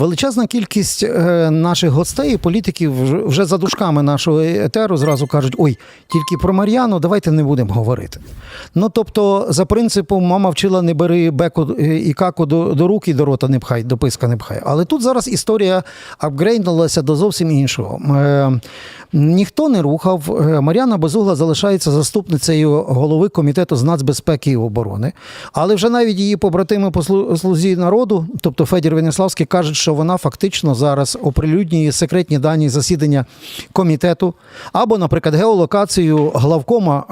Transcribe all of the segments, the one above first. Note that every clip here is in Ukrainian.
Величезна кількість е, наших гостей, і політиків вже- за дужками нашого етеру зразу кажуть: ой, тільки про Мар'яну давайте не будемо говорити. Ну тобто, за принципом, мама вчила не бери беку е, і каку до, до рук і до рота не пхай, до писка не пхай. Але тут зараз історія апгрейднулася до зовсім іншого. Е, ніхто не рухав. Мар'яна Безугла залишається заступницею голови комітету з нацбезпеки і оборони. Але вже навіть її побратими по слузі народу, тобто Федір Веніславський, кажуть, що вона фактично зараз оприлюднює секретні дані засідання комітету, або, наприклад, геолокацію главкома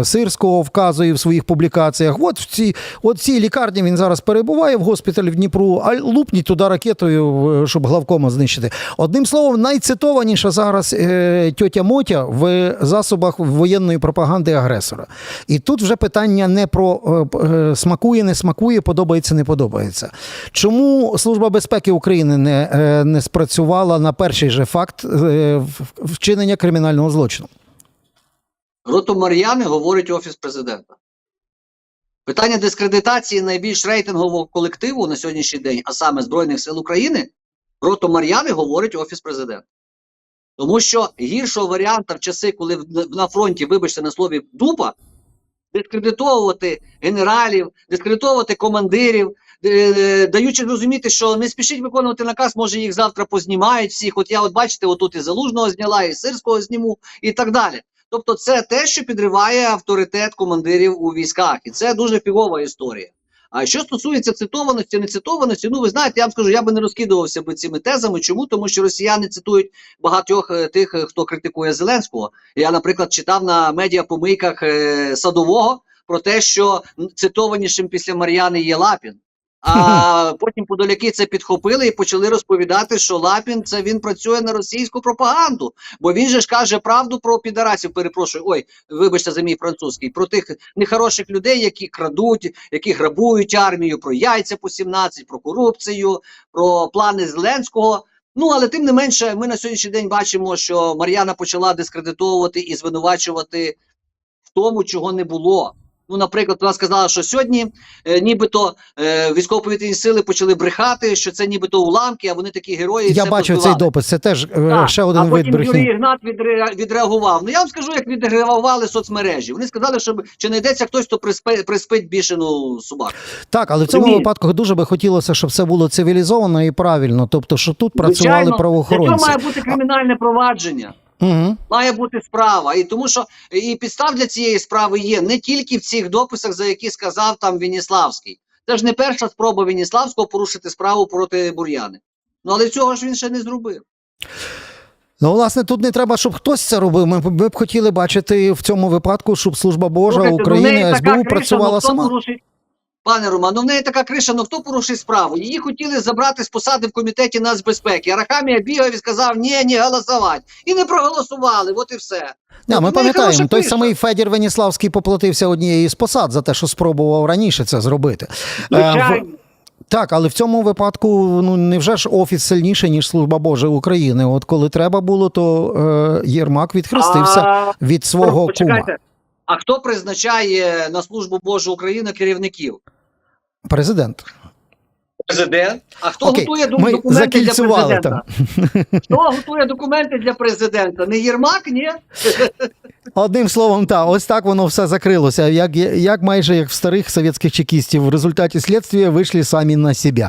е, Сирського вказує в своїх публікаціях. От в цій, от цій лікарні він зараз перебуває в госпіталі в Дніпру, а лупніть туди ракетою, щоб главкома знищити. Одним словом, найцитованіша зараз е, тьотя Мотя в засобах воєнної пропаганди агресора. І тут вже питання не про е, е, смакує, не смакує, подобається, не подобається. Чому Служба безпеки України не, е, не спрацювала на перший же факт е, вчинення кримінального злочину? Роту Мар'яни говорить Офіс президента. Питання дискредитації найбільш рейтингового колективу на сьогоднішній день, а саме Збройних сил України, Роту Мар'яни говорить Офіс президента. Тому що гіршого варіанта в часи, коли на фронті, вибачте на слові, дупа, дискредитовувати генералів, дискредитовувати командирів, даючи зрозуміти, що не спішіть виконувати наказ, може їх завтра познімають всіх. От я, от бачите, отут і Залужного зняла, і Сирського зніму, і так далі. Тобто, це те, що підриває авторитет командирів у військах, і це дуже фігова історія. А що стосується цитованості, нецитованості, ну ви знаєте, я вам скажу, я би не розкидувався би цими тезами. Чому? Тому що росіяни цитують багатьох е, тих, е, хто критикує Зеленського. Я, наприклад, читав на медіапомийках е, садового про те, що цитованішим після Мар'яни є Лапін. А потім подоляки це підхопили і почали розповідати, що Лапін це він працює на російську пропаганду. Бо він же ж каже правду про підарасів. Перепрошую, ой, вибачте за мій французький, про тих нехороших людей, які крадуть, які грабують армію, про яйця по 17, про корупцію, про плани Зеленського. Ну але тим не менше, ми на сьогоднішній день бачимо, що Мар'яна почала дискредитовувати і звинувачувати в тому, чого не було. Ну, наприклад, вона сказала, що сьогодні е, нібито е, військово-повітряні сили почали брехати, що це нібито уламки, а вони такі герої. Я бачив цей допис. Це теж е, Так, ще один а вид потім брехні. Юрій Ігнат відре- відреагував. Ну я вам скажу, як відреагували соцмережі. Вони сказали, що чи не йдеться хтось, хто приспи, приспить бішену собаку. Так, але в цьому Розумієте? випадку дуже би хотілося, щоб все було цивілізовано і правильно. Тобто, що тут працювали Звичайно, Для правоохоронці. цього має бути кримінальне провадження. Угу. Має бути справа, і тому що і підстав для цієї справи є не тільки в цих дописах, за які сказав там Веніславський. Це ж не перша спроба Веніславського порушити справу проти Бур'яни. Ну але цього ж він ще не зробив. Ну, власне, тут не треба, щоб хтось це робив. Ми, б- ми б хотіли бачити в цьому випадку, щоб служба Божа Слухайте, ну, України СБУ криша, працювала ну, сама. порушить- Пане Роман, ну в неї така криша, ну хто порушив справу? Її хотіли забрати з посади в комітеті нацбезпеки. Арахамія бігав і сказав, ні, не голосувати. І не проголосували, от і все. Не, Ну, ми пам'ятаємо, той криша. самий Федір Веніславський поплатився однією з посад за те, що спробував раніше це зробити. Е, Звичайно. в- Так, але в цьому випадку ну невже ж офіс сильніше, ніж служба Божа України? От коли треба було, то е, Єрмак відхрестився А, від свого кума. А хто призначає на службу Божу України керівників? Президент. Президент. А хто Окей, готує ми документи для президента? Хто готує документи для президента? Не Єрмак, ні? Одним словом, так, ось так воно все закрилося. Як, як майже як в старих совєтських чекістів, в результаті слідства вийшли самі на себе.